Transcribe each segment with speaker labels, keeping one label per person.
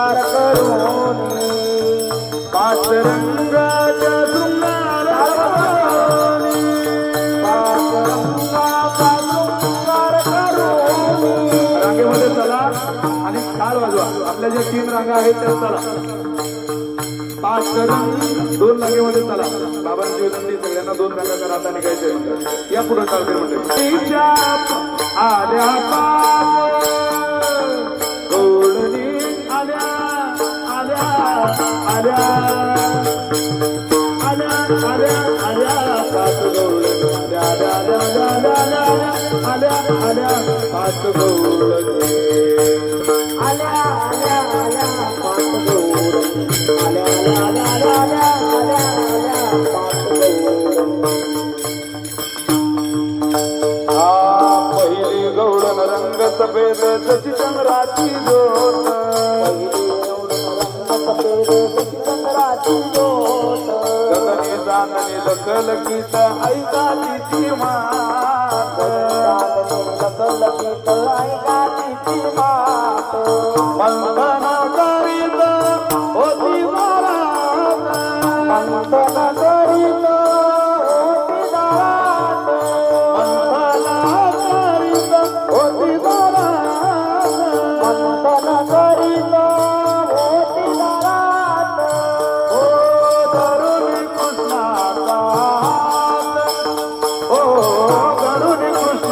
Speaker 1: विचार करून पाचरंगाच्या रांगेमध्ये चला आणि चार वाजवा. आपल्या ज्या तीन रांगा आहेत त्या चला. पाच रंग दोन रांगेमध्ये चला. बाबांची विनंती सगळ्यांना दोन रांगाच्या आता निघायचे या पुढे चालते म्हणजे. आल्या सफेद सची चंद्राची जोत गगने दानने लखलखीत ऐका ती मान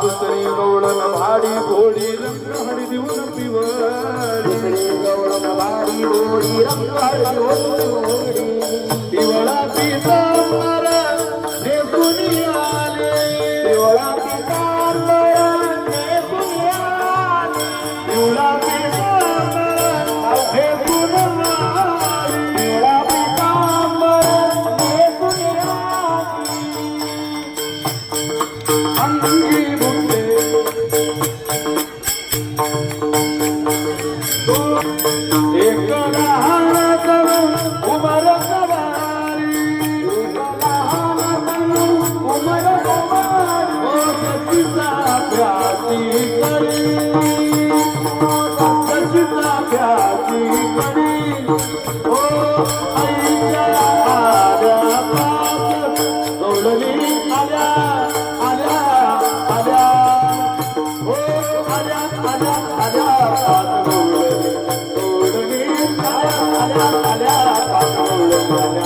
Speaker 1: दुसरी गवळण भाडी भाडी घोडी रंगाडी देऊन पिवळा Yeah.